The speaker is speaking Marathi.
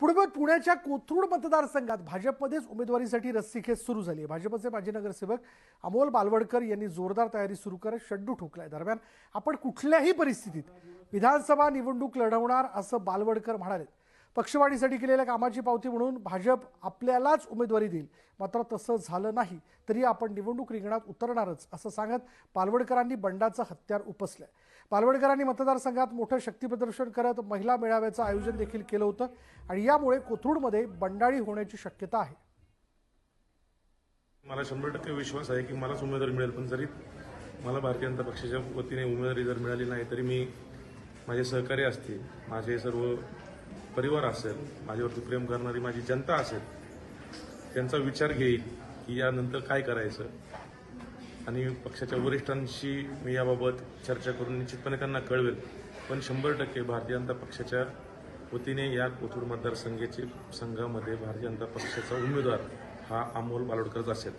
पुढे पुण्याच्या कोथरूड मतदारसंघात भाजपमध्येच उमेदवारीसाठी रस्सीखेच सुरू झाली आहे. भाजपचे माजी नगरसेवक अमोल बालवडकर यांनी जोरदार तयारी सुरू करत शड्डू ठोकलाय. दरम्यान आपण कुठल्याही परिस्थितीत विधानसभा निवडणूक लढवणार असं बालवडकर म्हणाले पक्षवाढीसाठी केलेल्या कामाची पावती म्हणून भाजप आपल्यालाच उमेदवारी देईल. मात्र तसं झालं नाही तरी आपण निवडणूक रिंगणात उतरणारच असं सांगत पालवडकरांनी बंडाचं हत्यार उपसलं पालवडकरांनी मतदारसंघात मोठं शक्तीप्रदर्शन करत महिला मेळाव्याचं आयोजन देखील केलं होतं आणि यामुळे कोथरूडमध्ये बंडाळी होण्याची शक्यता आहे. मला शंभर टक्के विश्वास आहे की मलाच उमेदवारी मिळेल पण जरी मला भारतीय जनता पक्षाच्या वतीने उमेदवारी जर मिळाली नाही तरी मी माझे सहकारी असतील माझे सर्व परिवार असेल माझ्यावरती प्रेम करणारी माझी जनता असेल त्यांचा विचार घेईल की यानंतर काय करायचं. आणि पक्षाच्या वरिष्ठांशी मी याबाबत चर्चा करून निश्चितपणे त्यांना कळवेल. पण शंभर टक्के भारतीय जनता पक्षाच्या वतीने या कोथरूड मतदारसंघाचे संघामध्ये भारतीय जनता पक्षाचा उमेदवार हा अमोल बालोडकरच असेल.